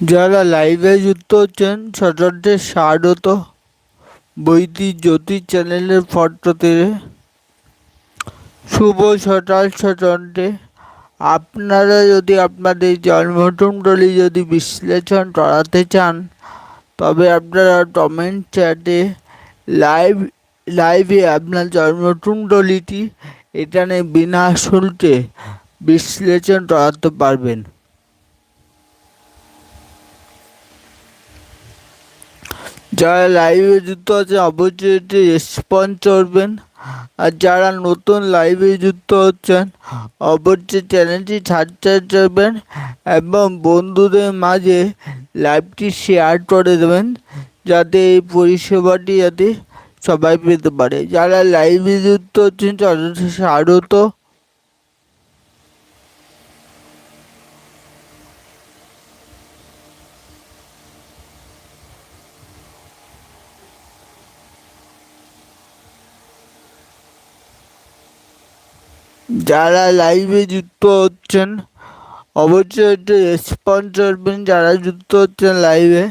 যারা লাইভে যুক্ত হচ্ছেন, সচরাচর স্বাগত। বৈদি জ্যোতি চ্যানেলের ফটোতে শুভ সকাল সচন্ডে আপনারা যদি আপনাদের জন্মকুণ্ডলী যদি বিশ্লেষণ করাতে চান, তবে আপনারা কমেন্ট চ্যাটে লাইভ লাইভে আপনার জন্মকুণ্ডলীটি এখানে বিনা শুল্কে বিশ্লেষণ করাতে পারবেন। যারা লাইভে যুক্ত আছে, অবশ্যই রেসপন্স করবেন। আর যারা নতুন লাইভে যুক্ত হচ্ছেন, অবশ্যই চ্যানেলটি সাবস্ক্রাইব করবেন এবং বন্ধুদের মাঝে লাইভটি শেয়ার করে দেবেন, যাতে এই পরিষেবাটি যাতে সবাই পেতে পারে। যারা লাইভে যুক্ত হচ্ছেন, তাদের স্বাগত যারা লাইভে যুক্ত হচ্ছেন অবশ্যই একটু রেসপন্স করবেন যারা যুক্ত হচ্ছেন লাইভে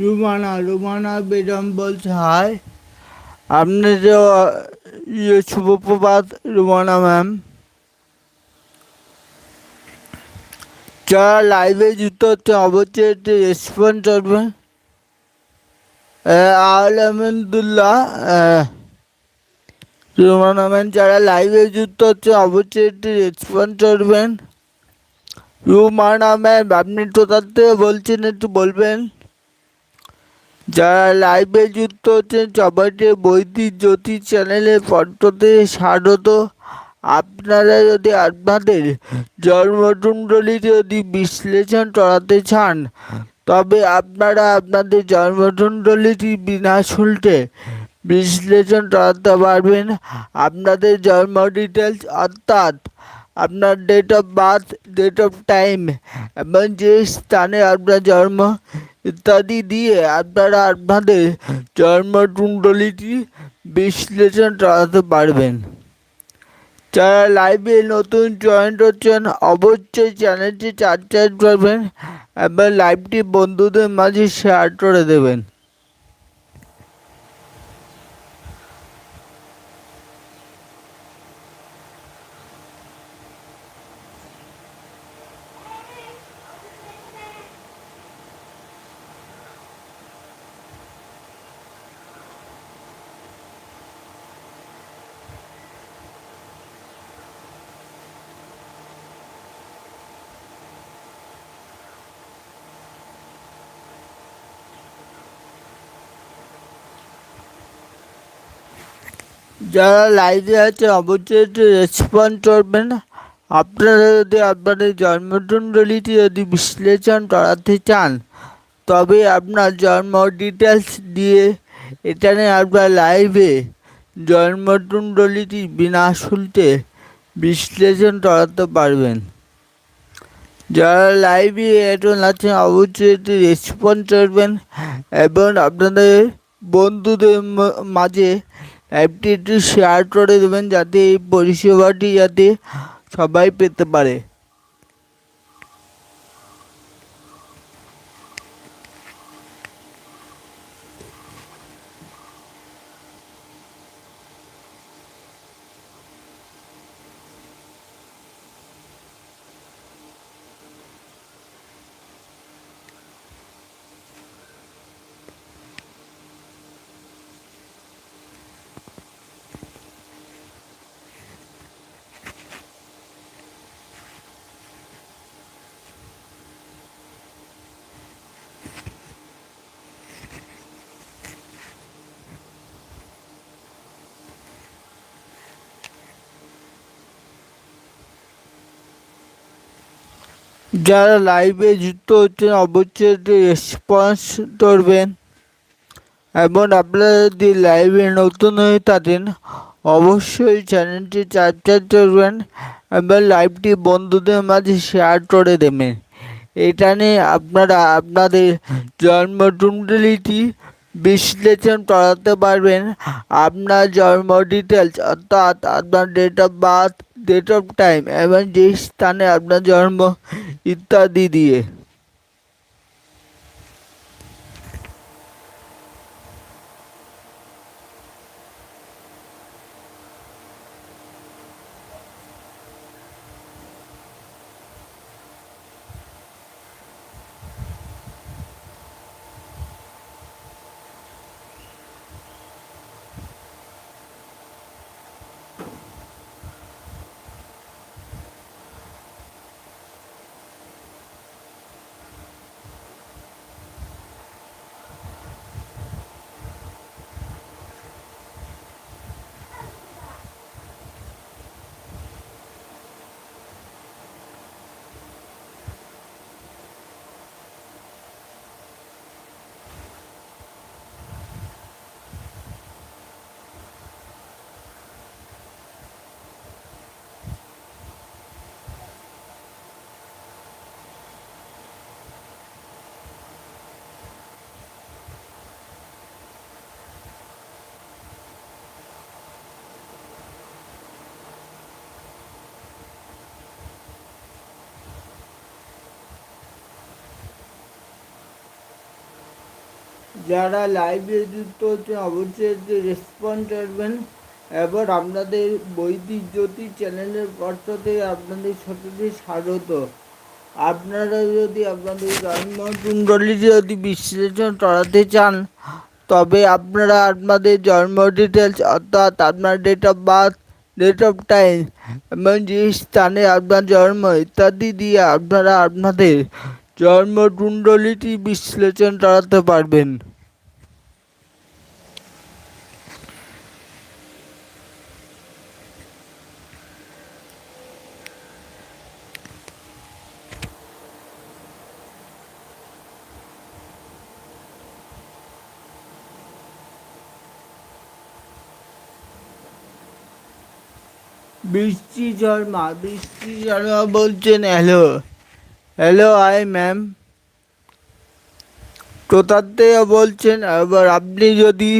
রুমানা রুমানা বেগম বলছে, হাই, আপনি যে ইয়ে শুভপ্রভাত রুমানা ম্যাম। যারা লাইভে যুক্ত হচ্ছে, অবশ্যই একটি রেসপন্স করবেন রুমানা ম্যাম, যারা লাইভে যুক্ত হচ্ছে, অবশ্যই একটি রেসপন্স করবেন। রুমানা ম্যাম, আপনি কোথার থেকে বলছেন, একটু বলবেন? যারা লাইভে যুক্ত হচ্ছেন, সবাইকে বৈদিক জ্যোতি চ্যানেলের ফটোতে স্বাগত। আপনারা যদি আপনাদের জন্মকুণ্ডলী যদি বিশ্লেষণ করাতে চান, তবে আপনারা আপনাদের জন্মকুণ্ডলীটি বিনা শুল্কে বিশ্লেষণ করাতে পারবেন। আপনাদের জন্ম ডিটেলস অর্থাৎ আপনার date of birth date of time এবং যে স্থানে আপনার জন্ম ইত্যাদি দিয়ে আপনারা আপনাদের জন্মকুণ্ডলীটি বিশ্লেষণ চালাতে পারবেন। যারা লাইভে নতুন জয়েন হচ্ছেন অবশ্যই চ্যানেলটি সাবস্ক্রাইব করবেন এবং লাইভটি বন্ধুদের মাঝে শেয়ার করে দেবেন। যারা লাইভে আছে, অবশ্যই একটু রেসপন্স করবেন। আপনারা যদি আপনাদের জন্মকুণ্ডলীটি যদি বিশ্লেষণ করাতে চান, তবে আপনার জন্ম ডিটেলস দিয়ে এখানে আপনার লাইভে জন্মকুণ্ডলীটি বিনা শুল্কে বিশ্লেষণ করাতে পারবেন। যারা লাইভে এখন আছেন অবশ্যই একটি রেসপন্স করবেন। এবং আপনাদের বন্ধুদের মাঝে অ্যাপটি একটু শেয়ার করে দেবেন যাতে এই পরিষেবাটি যাতে সবাই পেতে পারে। যারা লাইভে যুক্ত হচ্ছেন, অবশ্যই রেসপন্স করবেন এবং আপনারা যদি লাইভে নতুন হয়ে থাকেন, অবশ্যই চ্যানেলটি সাবস্ক্রাইব করবেন এবং লাইভটি বন্ধুদের মাঝে শেয়ার করে দেবেন। এটা নিয়ে আপনারা আপনাদের জন্মকুণ্ডলিটি বিশ্লেষণ করাতে পারবেন। আপনার জন্ম ডিটেলস অর্থাৎ আপনার date of birth date of time এবং যে স্থানে আপনার জন্ম ইত্যাদি দিয়ে। যারা লাইভে যুক্ত হচ্ছে, অবশ্যই রেসপন্স করবেন এবার আপনাদের বৈদিক জ্যোতি চ্যানেলের পক্ষ থেকে আপনাদের সাথে স্বাগত। আপনারা যদি আপনাদের জন্মকুণ্ডলী যদি বিশ্লেষণ করাতে চান, তবে আপনারা আপনাদের জন্ম ডিটেলস অর্থাৎ আপনার date of birth date of time এবং যে স্থানে আপনার জন্ম ইত্যাদি দিয়ে আপনারা আপনাদের জন্মকুণ্ডলীটি বিশ্লেষণ করাতে পারবেন। বৃষ্টি শর্মা বৃষ্টি শর্মা বলছেন হ্যালো হ্যালো আই ম্যাম কোথার থেকে বলছেন এবার আপনি যদি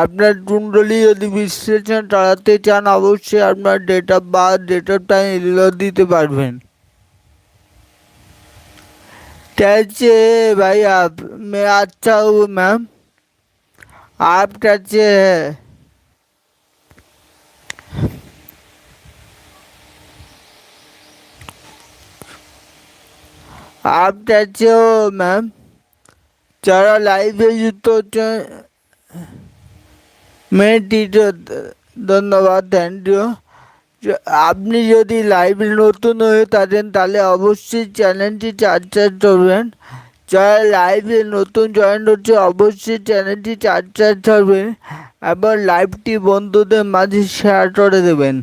আপনার কুণ্ডলী যদি বিশ্লেষণ চালাতে চান অবশ্যই আপনার date of birth date of time এগুলো দিতে পারবেন कैसे भाई आप मैं अच्छा हूँ मैम आप कैसे है আপনার চেয়েও ম্যাম যারা লাইভে যুক্ত হচ্ছেন মেয়েটি ধন্যবাদ থ্যাংক ইউ আপনি যদি লাইভ নতুন হয়ে থাকেন তাহলে অবশ্যই চ্যানেলটি চার্চার করবেন যারা লাইভে নতুন জয়েন হচ্ছে অবশ্যই চ্যানেলটি চার্চার করবেন এবং লাইভটি বন্ধুদের মাঝে শেয়ার করে দেবেন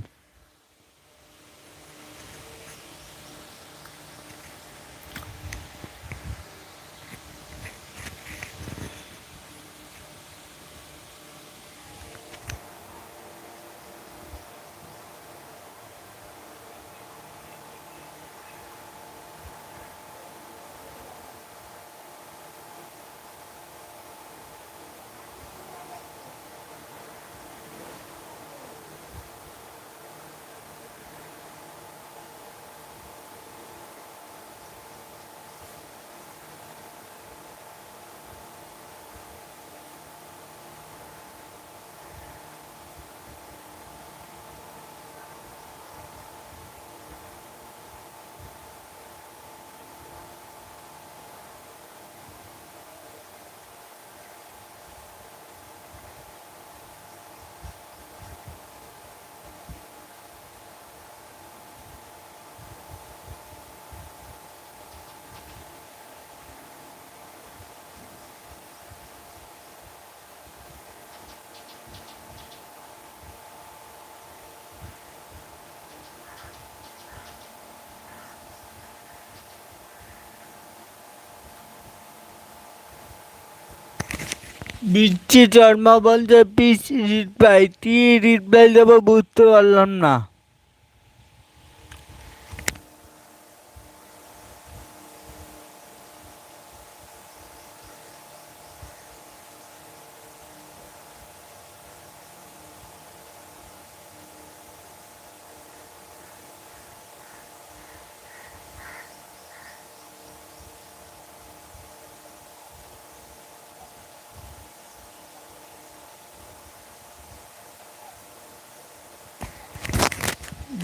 বৃষ্টি পিস বলছে পিস রিপ্লাই কি রিপ্লাই দেবো বুঝতে পারলাম না।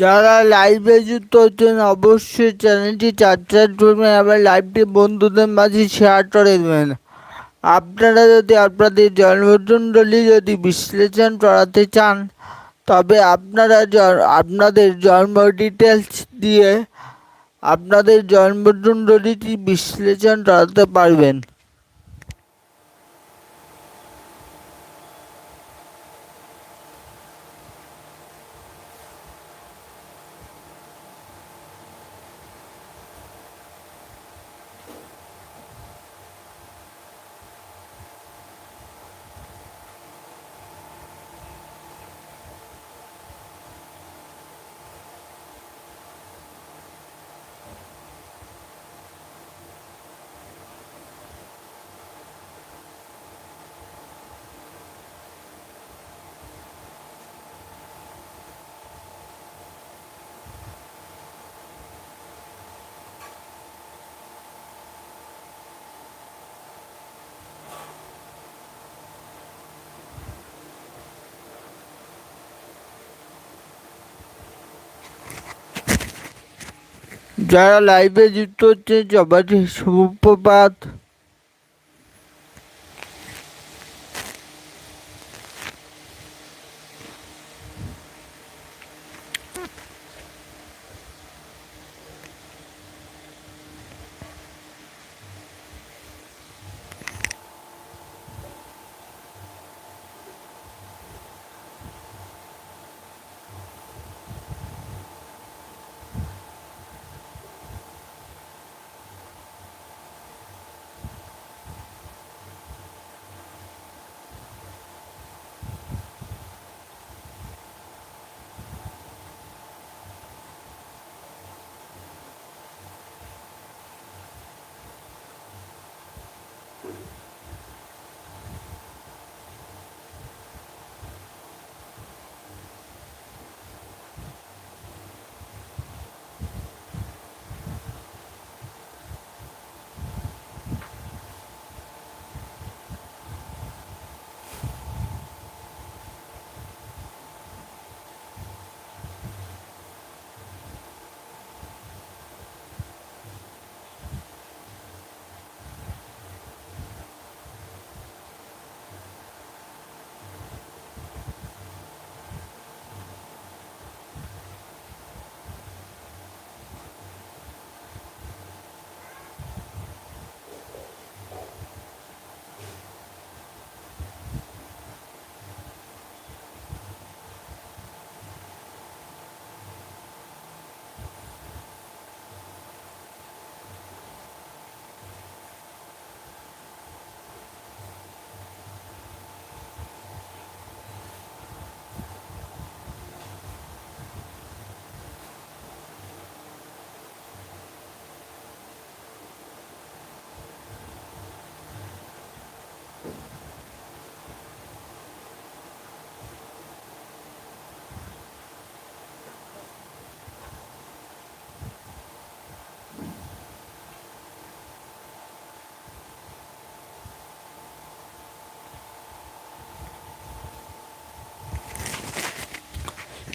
যারা লাইভে যুক্ত হচ্ছেন, অবশ্যই চ্যানেলটি সাবস্ক্রাইব করবেন, আবার লাইভটি বন্ধুদের মাঝে শেয়ার করে দেবেন। আপনারা যদি আপনাদের জন্মকুণ্ডলী যদি বিশ্লেষণ করাতে চান, তবে আপনারা আপনাদের জন্ম ডিটেলস দিয়ে আপনাদের জন্মকুণ্ডলীটি বিশ্লেষণ করাতে পারবেন। যারা লাইভে যুক্ত হচ্ছে সবাইকে সুপ্রভাত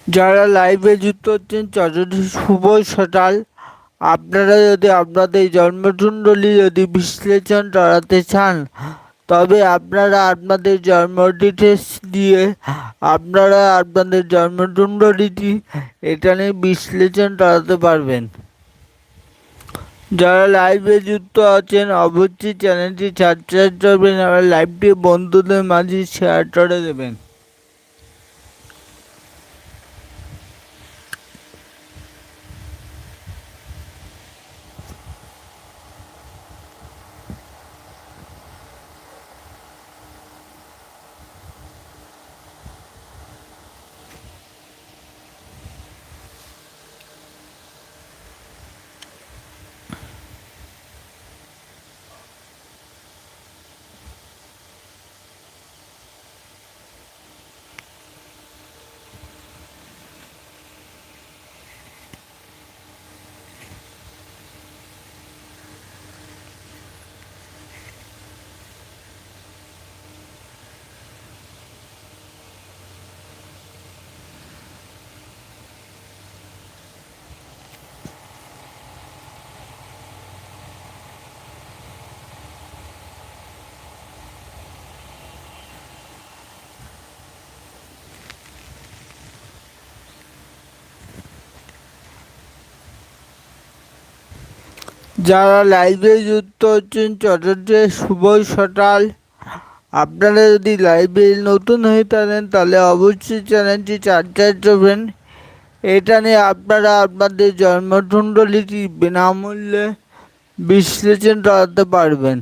যারা লাইভে যুক্ত হচ্ছেন চট্টগ্রাম শুভ সকাল আপনারা যদি আপনাদের জন্মকুণ্ডলী যদি বিশ্লেষণ করাতে চান, তবে আপনারা আপনাদের জন্ম ডিটেলস দিয়ে আপনারা আপনাদের জন্মকুণ্ডলীটি এখানে বিশ্লেষণ করাতে পারবেন। যারা লাইভে যুক্ত আছেন, অবশ্যই চ্যানেলটি সাবস্ক্রাইব করবেন আর লাইভটি বন্ধুদের মাঝে শেয়ার করে দেবেন। যারা লাইভে যুক্ত হচ্ছেন চট্টে শুভ সকাল। আপনারা যদি লাইভে নতুন হয়ে থাকেন, তাহলে অবশ্যই চ্যানেলটি চার্জার দেবেন এটা নিয়ে আপনারা আপনাদের জন্মকুণ্ডলীটি বিনামূল্যে বিশ্লেষণ করাতে পারবেন।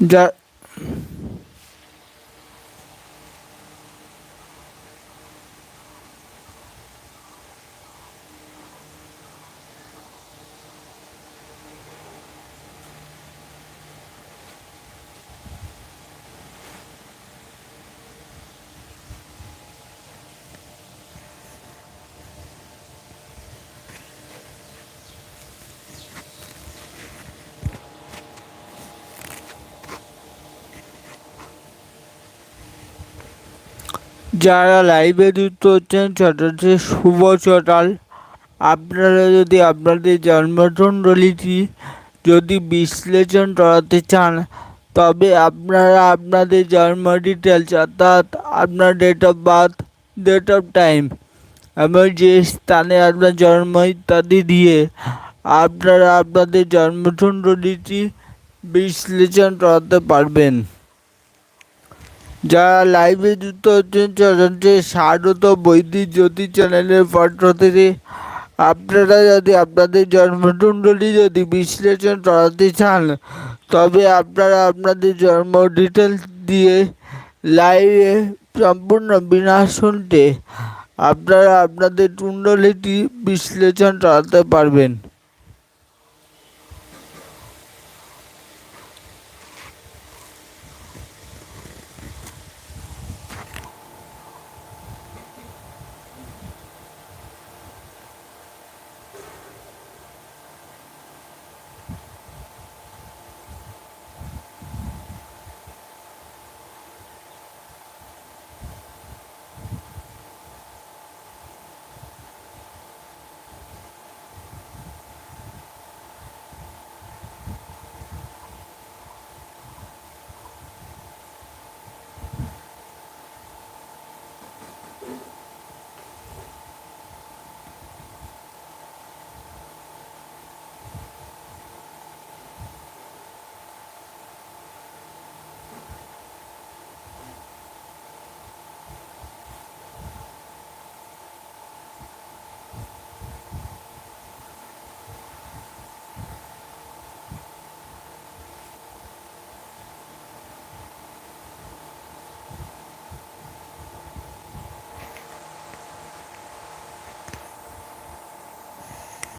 যা যারা লাইভে যুক্ত হচ্ছেন, ছোটতে শুভ সকাল আপনারা যদি আপনাদের জন্মকুণ্ডলীটি যদি বিশ্লেষণ করাতে চান, তবে আপনারা আপনাদের জন্ম ডিটেলস অর্থাৎ আপনার date of birth date of time এবং যে স্থানে আপনার জন্ম ইত্যাদি দিয়ে আপনারা আপনাদের জন্মকুণ্ডলীটি বিশ্লেষণ করাতে পারবেন। যারা লাইভে যুক্ত হচ্ছেন চ্যানেলটি স্বাগত বৈদিক জ্যোতি চ্যানেলের পক্ষ থেকে। আপনারা যদি আপনাদের জন্মকুণ্ডলী যদি বিশ্লেষণ করাতে চান, তবে আপনারা আপনাদের জন্ম ডিটেলস দিয়ে লাইভে সম্পূর্ণ বিনা শুনতে আপনারা আপনাদের কুণ্ডলীটি বিশ্লেষণ করাতে পারবেন।